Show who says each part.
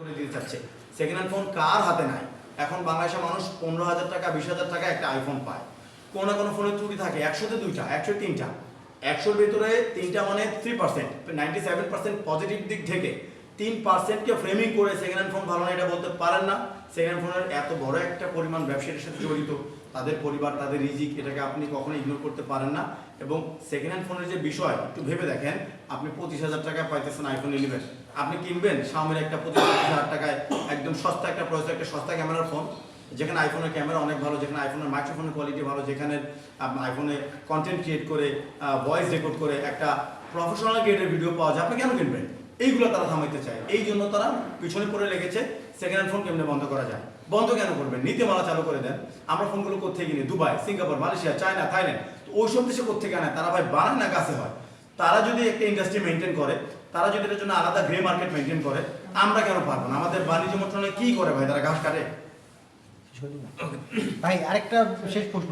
Speaker 1: করে দিতে চাচ্ছে। সেকেন্ড হ্যান্ড ফোন কার হাতে নাই? এখন বাংলাদেশের মানুষ পনেরো হাজার টাকা, বিশ হাজার টাকা একটা আইফোন পায়। কোনো না কোনো ফোনের ত্রুটি থাকে, একশোতে দুইটা একশো তিনটা। একশোর ভিতরে তিনটা মানে three percent ninety seven percent positive দিক থেকে। তিন পার্সেন্টকে ফ্রেমিং করে সেকেন্ড হ্যান্ড ফোন ভালো না, এটা বলতে পারেন না। সেকেন্ড হ্যান্ড ফোনের এত বড় একটা পরিমাণ ব্যবসায়ীর সাথে জড়িত, তাদের পরিবার, তাদের রিজিক, এটাকে আপনি কখনো ইগনোর করতে পারেন না। এবং সেকেন্ড হ্যান্ড ফোনের যে বিষয়, একটু ভেবে দেখেন, আপনি পঁচিশ হাজার টাকায় পাইতেছেন আইফোন ইলেভেন আপনি কিনবেন সামনের একটা পঁচিশ হাজার টাকায় একদম সস্তা একটা প্রয়োজন একটা সস্তা ক্যামেরার ফোন যেখানে আইফোনের ক্যামেরা অনেক ভালো, যেখানে আইফোনের মাইক্রোফোনের কোয়ালিটি ভালো, যেখানে আইফোনে কন্টেন্ট ক্রিয়েট করে ভয়েস রেকর্ড করে একটা প্রফেশনাল গ্রেডের ভিডিও পাওয়া যায়, আপনি কেন কিনবেন? এইগুলো তারা থামাইতে চায় এই জন্য তারা পিছনে পড়ে লেগেছে সেকেন্ড হ্যান্ড ফোন কেমনে বন্ধ করা যায়? বন্ধ কেন করবেন? নীতিমালা চালু করে দেন। আমরা ফোনগুলো কোথেকে কিনি? Dubai, Singapore, Malaysia, China, Thailand. তো ওইসব দেশে কোথেকে আনে? তারা ভাই বানায় না কাছে হয়। তারা যদি একটা ইন্ডাস্ট্রি মেনটেন করে, তারা যদি এটার জন্য আলাদা গ্রে মার্কেট মেনটেন করে, আমরা কেন পারব না? আমাদের বাণিজ্য মন্ত্রণালয় কি করে ভাই? তারা ঘাস কাটে?
Speaker 2: ভাই, আরেকটা শেষ প্রশ্ন